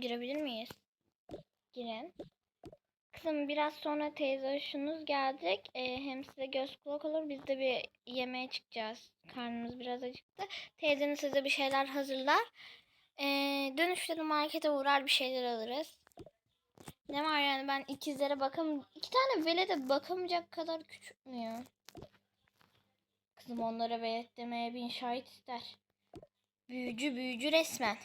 Girebilir miyiz? Girin. Kızım biraz sonra teyze hoşunuz gelecek. Ee, hem size göz kulak olur. Biz de bir yemeğe çıkacağız. Karnımız biraz acıktı. Teyzeniz size bir şeyler hazırlar. Ee, dönüşte de markete uğrar bir şeyler alırız. Ne var yani ben ikizlere bakam... iki tane velede bakamayacak kadar küçük mü ya? Kızım onlara velet demeye bin şahit ister. Büyücü büyücü resmen.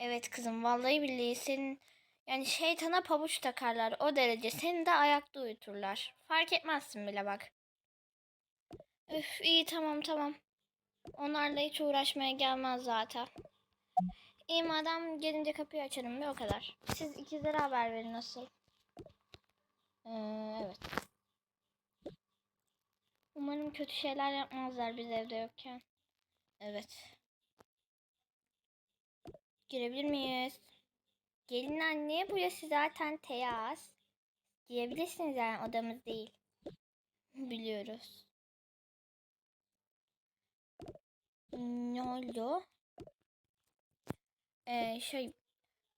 Evet kızım vallahi billahi senin yani şeytana pabuç takarlar o derece. Seni de ayakta uyuturlar. Fark etmezsin bile bak. Üf iyi tamam tamam. Onlarla hiç uğraşmaya gelmez zaten. İyi madem gelince kapıyı açarım bir o kadar. Siz ikizlere haber verin nasıl. Ee, evet. Umarım kötü şeyler yapmazlar biz evde yokken. Evet. Girebilir miyiz? Gelin anne burası zaten teras. Girebilirsiniz yani odamız değil. Biliyoruz. Ne oldu? Ee, şey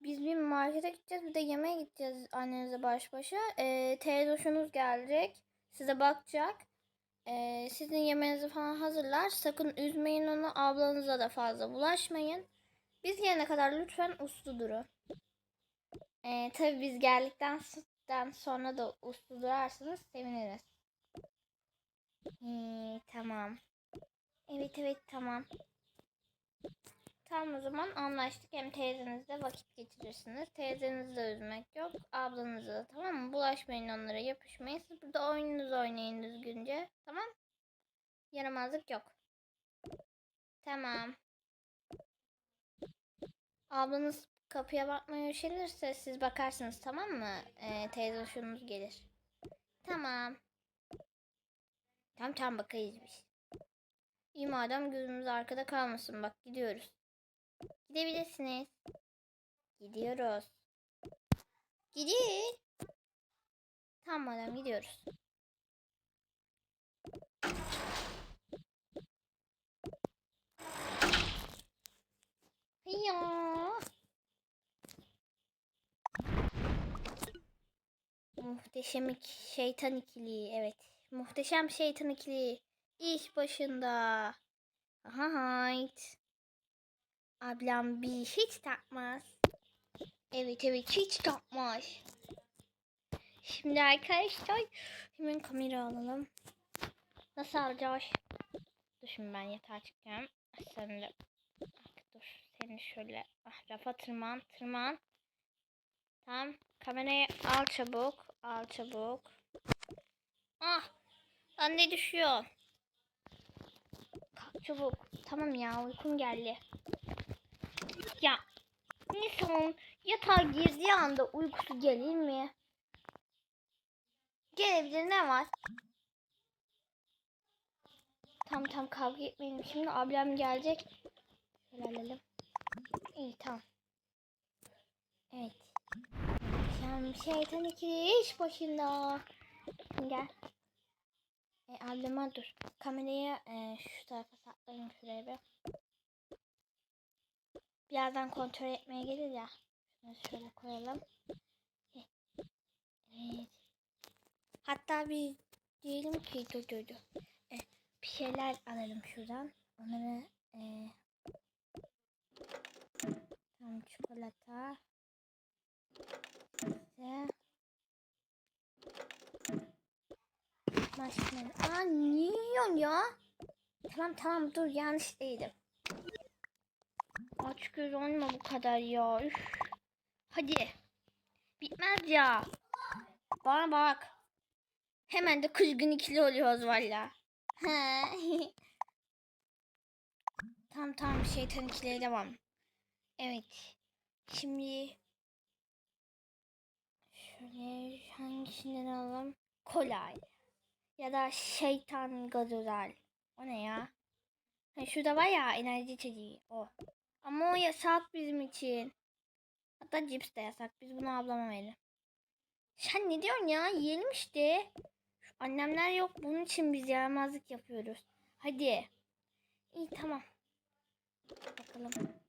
biz bir markete gideceğiz bir de yemeğe gideceğiz annenize baş başa. Ee, teyze hoşunuz gelecek. Size bakacak. Ee, sizin yemeğinizi falan hazırlar. Sakın üzmeyin onu. Ablanıza da fazla bulaşmayın. Biz gelene kadar lütfen uslu durun. Ee, tabii biz geldikten sonra da uslu durarsanız seviniriz. Ee, tamam. Evet evet tamam. Tamam o zaman anlaştık. Hem teyzenizle vakit geçirirsiniz. Teyzenizi de üzmek yok. Ablanızı da tamam mı? Bulaşmayın onlara yapışmayın. Siz burada oyununuzu oynayın düzgünce. Tamam? Yaramazlık yok. Tamam. Ablanız kapıya bakmaya üşenirse siz bakarsınız tamam mı? Ee, teyze hoşunuz gelir. Tamam. Tamam tamam bakayız biz. İyi madem gözümüz arkada kalmasın. Bak gidiyoruz. Gidebilirsiniz. Gidiyoruz. Gidin. Tamam madem gidiyoruz. Ya. Muhteşem ik- şeytan ikili. Evet. Muhteşem şeytan ikili. İş başında. Aha hayt. Ablam bir hiç takmaz. Evet evet hiç takmaz. Şimdi arkadaşlar hemen kamera alalım. Nasıl alacağız? Dur şimdi ben yatağa çıkacağım. Sen de seni şöyle ah, rafa tırman tırman. Tamam kamerayı al çabuk al çabuk. Ah anne düşüyor. Kalk çabuk. Tamam ya uykum geldi. Ya insan yatağa girdiği anda uykusu gelir mi? Gelebilir ne var? Tam tam kavga etmeyelim. Şimdi ablam gelecek. Alalım. İyi tamam. Evet. Sen şeytan ikili iş başında. Gel. E, ablama dur. Kamerayı e, şu tarafa saklayayım şuraya bir. Birazdan kontrol etmeye gelir ya. Şunu şöyle koyalım. Evet. Hatta bir diyelim ki dur dur dur. E, bir şeyler alalım şuradan. Onları e, tam çikolata. Ve marshmallow. Aa niye yiyorsun ya? Tamam tamam dur yanlış değilim. Aç göz olma bu kadar ya. Üf. Hadi. Bitmez ya. Bana bak. Hemen de kızgın ikili oluyoruz valla. Tamam tamam şeytan ikiliye devam. Evet. Şimdi şöyle hangisinden alalım? Kolay. Ya da şeytan gazozel. O ne ya? Ha, şurada var ya enerji içeceği. O. Ama o yasak bizim için. Hatta cips de yasak. Biz bunu ablama verelim. Sen ne diyorsun ya? Yiyelim işte. Şu annemler yok. Bunun için biz yaramazlık yapıyoruz. Hadi. İyi tamam. Bakalım.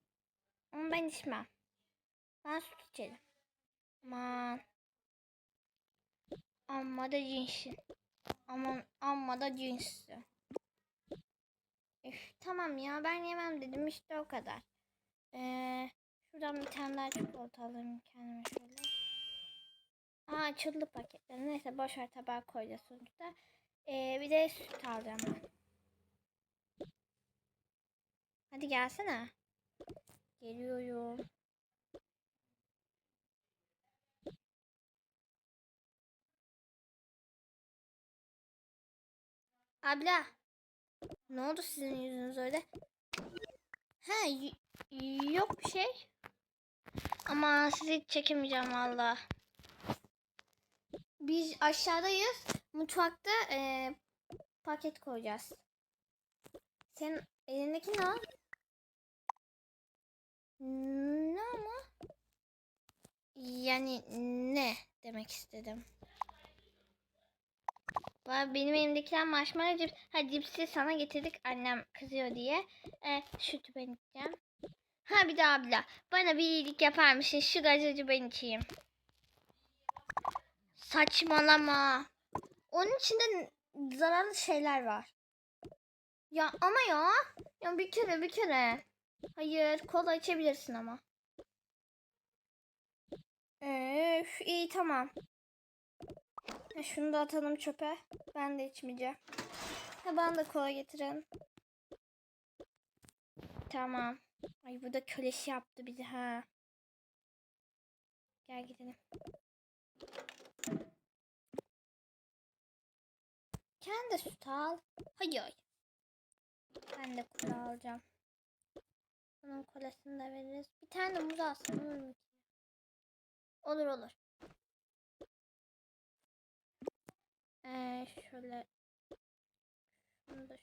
Ama ben içmem. Ben süt içerim. Aman. Amma da cinsin. Aman amma da cinsin. Üf, tamam ya ben yemem dedim işte o kadar. Ee, şuradan bir tane daha çikolata alayım kendime şöyle. Aa açıldı paketler. Neyse boş ver tabağa koyacağız sonuçta. Ee, bir de süt alacağım ben. Hadi gelsene. Geliyorum. Abla. Ne oldu sizin yüzünüz öyle? He yok bir şey. Ama sizi çekemeyeceğim valla. Biz aşağıdayız. Mutfakta eee, paket koyacağız. Senin elindeki ne? Ne ama? Yani ne demek istedim. Benim elimdekiler marshmallow cips. Ha cipsi sana getirdik annem kızıyor diye. E, sütü ben içeceğim. Ha bir de abla bana bir iyilik yapar mısın? Şu gazozu ben içeyim. Saçmalama. Onun içinde zararlı şeyler var. Ya ama ya. Ya bir kere bir kere. Hayır kola içebilirsin ama. Öf iyi tamam. Ha, şunu da atalım çöpe. Ben de içmeyeceğim. Ha bana da kola getirin. Tamam. Ay bu da kölesi yaptı bizi ha. Gel gidelim. Kendi süt al. Hayır. Ben de kola alacağım. Onun kolasını da veririz. Bir tane de muz alsın olur mu? Olur olur. Ee, şöyle şunu da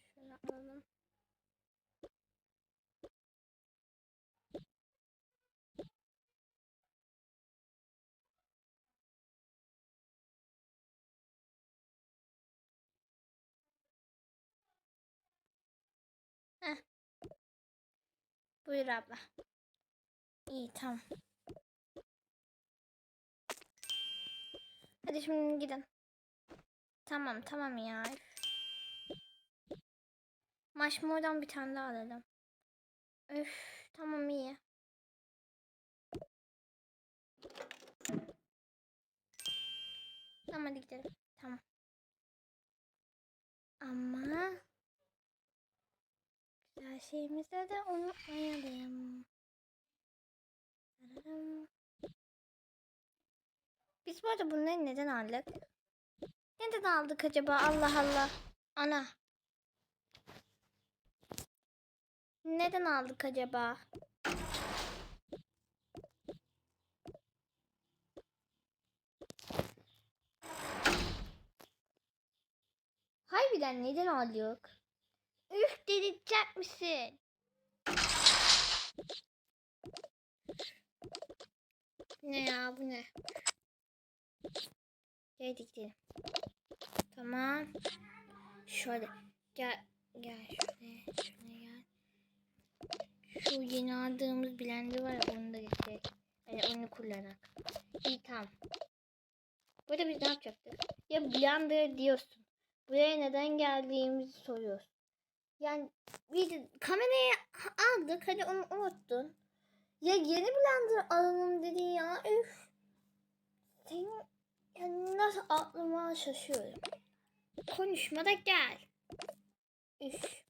Buyur abla. İyi tamam. Hadi şimdi gidin. Tamam tamam ya. Marshmallow'dan bir tane daha alalım. Üf tamam iyi. Tamam hadi gidelim. Tamam. Ama güzel şeyimizi de unutmayalım. Biz bu arada bunları neden aldık? Neden aldık acaba? Allah Allah. Ana. Neden aldık acaba? Harbiden neden aldık? Üf delirtecek misin? Ne ya bu ne? Gel gidelim. Tamam. Şöyle gel gel şöyle şöyle gel. Şu yeni aldığımız blender var ya onu da getir. Yani onu kullanarak. İyi tamam. Burada biz ne yapacaktık? Ya blender diyorsun. Buraya neden geldiğimizi soruyorsun. Yani biz kamerayı aldık hadi onu unuttun. Ya yeni blender alalım dedin ya üf. Senin yani nasıl aklıma şaşıyorum. Konuşma da gel. Üf.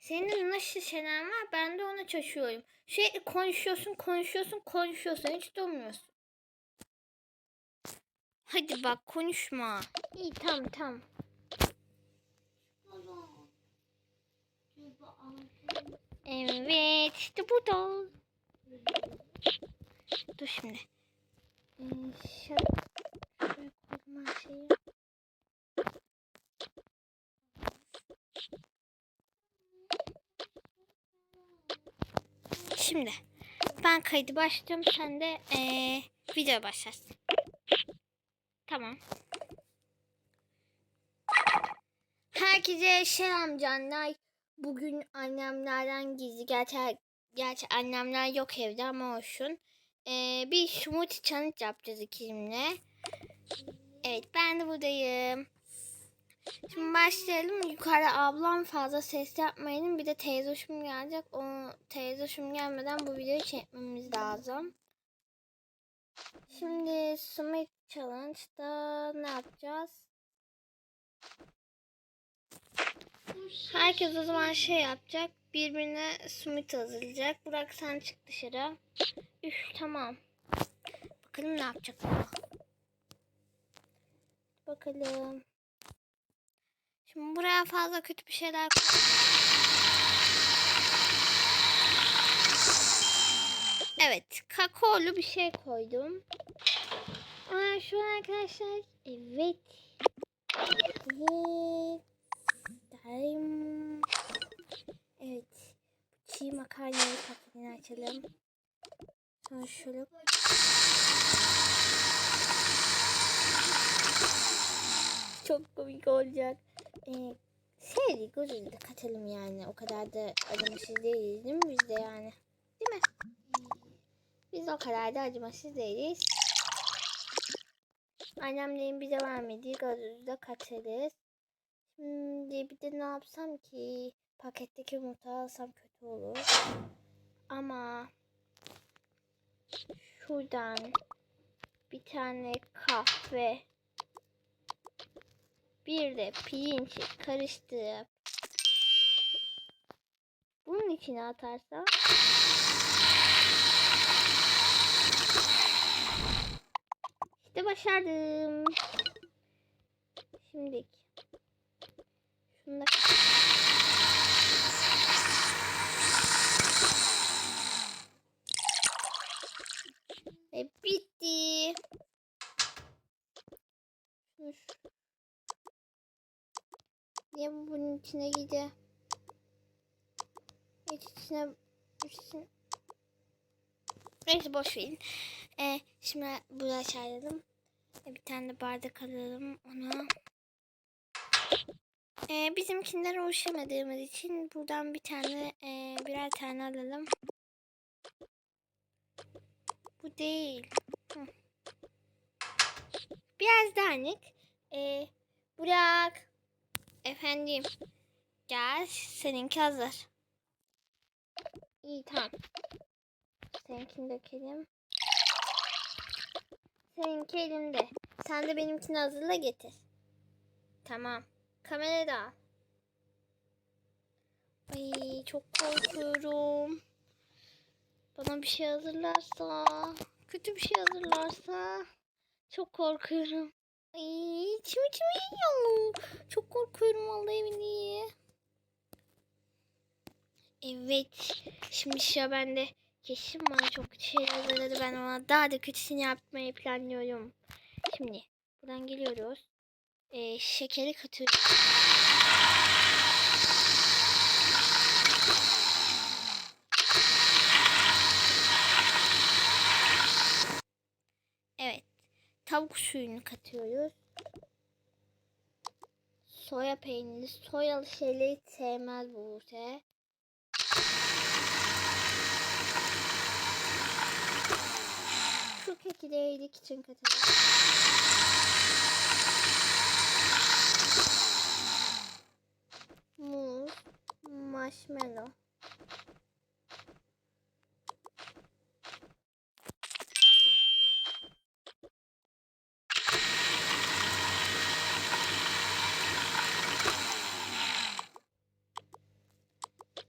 Senin nasıl şeyler var ben de ona şaşıyorum. Sürekli konuşuyorsun konuşuyorsun konuşuyorsun hiç durmuyorsun. Hadi bak konuşma. İyi tamam tamam. Evet işte bu da. Dur şimdi. Ee, şöyle, şeyi. Şimdi ben kaydı başlıyorum. Sen de ee, video başlarsın. Tamam. Herkese selam canlar. Bugün annemlerden gizli. Gerçi, gerçi annemler yok evde ama olsun. Ee, bir smoothie challenge yapacağız ikimle. Evet ben de buradayım. Şimdi başlayalım. Yukarı ablam fazla ses yapmayın. Bir de teyze hoşum gelecek. O teyze hoşum gelmeden bu videoyu çekmemiz lazım. Şimdi Smith Challenge'da ne yapacağız? Herkes o zaman şey yapacak. Birbirine Smith hazırlayacak. Burak sen çık dışarı. Üf tamam. Bakalım ne yapacak. Bakalım. Şimdi buraya fazla kötü bir şeyler Evet, kakaolu bir şey koydum. Aa, şu an arkadaşlar. Evet. Evet. Daim. Evet. Çiğ makarnayı paketini açalım. Sonra şöyle çok komik olacak. Ee, şey gözünü de katalım yani. O kadar da acımasız değiliz değil mi biz de yani? Değil mi? Biz o kadar da acımasız değiliz. Annemlerin bize vermediği gazozu da katarız. Şimdi bir de ne yapsam ki? Paketteki yumurta alsam kötü olur. Ama şuradan bir tane kahve bir de pirinci karıştırıp bunun içine atarsam işte başardım. Şimdi şunu da ve bitti. Niye bu bunun içine gidiyor? Hiç içine içine Neyse boş verin. Ee, şimdi buraya çağıralım. Ee, bir tane de bardak alalım ona. Ee, bizimkinden uğraşamadığımız için buradan bir tane e, birer tane alalım. Bu değil. Hı. Biraz dağınık. Ee, Burak. Efendim. Gel. Seninki hazır. İyi tamam. Seninkini dökelim. Seninki elimde. Sen de benimkini hazırla getir. Tamam. Kamera da al. Ay çok korkuyorum. Bana bir şey hazırlarsa, kötü bir şey hazırlarsa çok korkuyorum. Ay içim içim yiyor. Çok korkuyorum vallahi billahi. Evet. Şimdi sıra bende. Kesin bana çok kötü şey hazırladı. Ben ona daha da kötüsünü yapmayı planlıyorum. Şimdi buradan geliyoruz. Ee, şekeri katıyoruz. Evet. Tavuk suyunu katıyoruz. Soya peyniri. Soyalı şeyleri sevmez bu Buse. Şu keki için katalım. Muz, marshmallow.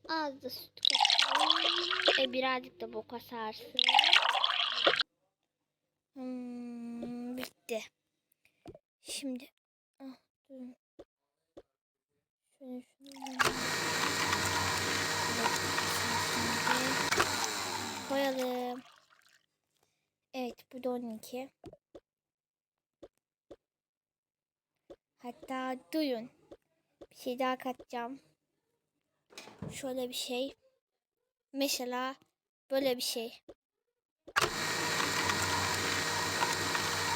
Az da süt katalım. E birazcık da boka sarsın. Hmm, bitti. Şimdi ah, durun. Şöyle şunu Şimdi koyalım. Bu da 12. Hatta duyun. Bir şey daha katacağım. Şöyle bir şey. Mesela böyle bir şey.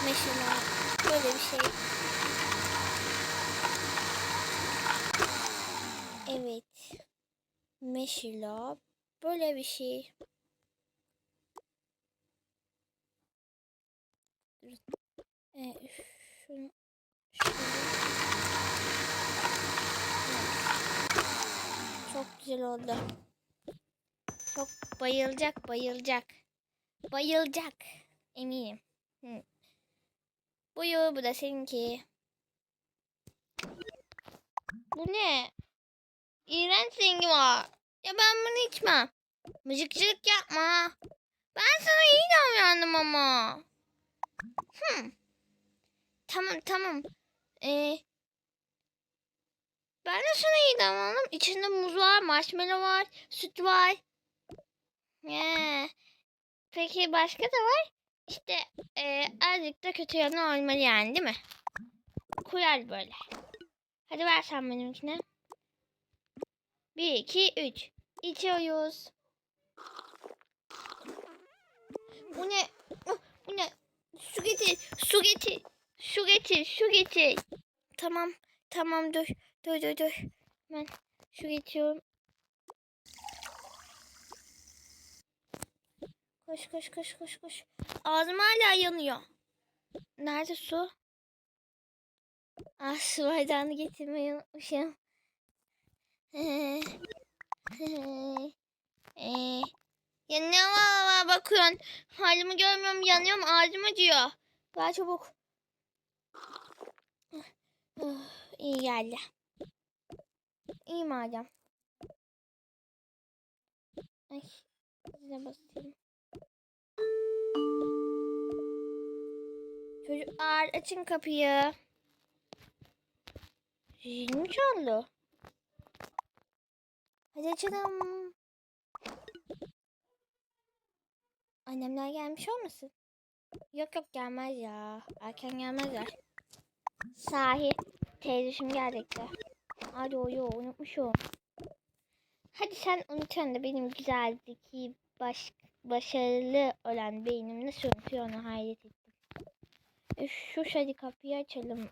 Mesela böyle bir şey. Evet. Mesela böyle bir şey. Ee, şunu. Evet. Çok güzel oldu. Çok bayılacak, bayılacak. Bayılacak. Eminim. Hı. Buyur, bu da seninki. Bu ne? İğrenç rengi var. Ya ben bunu içmem. Mıcıkçılık yapma. Ben sana iyi davrandım ama. Hmm. Tamam tamam. Ee, ben de sana iyi davrandım. İçinde muz var, marshmallow var, süt var. Ee, peki başka da var. İşte ee, azıcık da kötü yanı olmalı yani değil mi? Kural böyle. Hadi ver sen benimkine. Bir, iki, üç. İçiyoruz. Bu ne? Bu ne? Su getir, su getir. Su getir, su getir. Tamam, tamam dur. Dur, dur, dur. Ben su getiriyorum. Koş, koş, koş, koş, koş. Ağzım hala yanıyor. Nerede su? Ah, su bardağını getirmeyi unutmuşum. Ee, ee, ya ne var, var bakıyorsun? Halimi görmüyorum yanıyorum ağzım acıyor. Ver çabuk. Oh, iyi geldi. İyi madem. Ay size basayım. Çocuklar açın kapıyı. Zil mi çaldı? Hadi açalım. Annemler gelmiş olmasın? Yok yok gelmez ya. Erken gelmezler. Sahi teyzeciğim gelecekti. Hadi o yo unutmuşum. Hadi sen unutuyorsun da benim güzel, zeki, baş, başarılı olan beynim nasıl unutuyor onu hayret ettim. Şu hadi kapıyı açalım.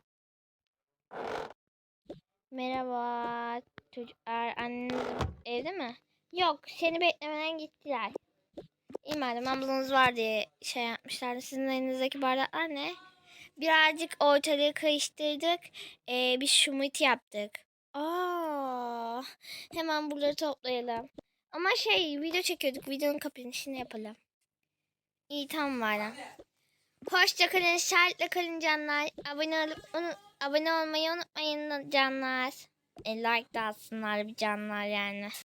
Merhaba çocuklar. Anneniz evde mi? Yok seni beklemeden gittiler. İyi madem ablanız var diye şey yapmışlar. Sizin elinizdeki bardaklar ne? Birazcık ortalığı karıştırdık. Ee, bir şumit yaptık. Aa, hemen buraları toplayalım. Ama şey video çekiyorduk. Videonun kapanışını yapalım. İyi tamam madem. Hoşça kalın, şartla kalın canlar. Abone olup unu- abone olmayı unutmayın canlar. E, like da atsınlar bir canlar yani.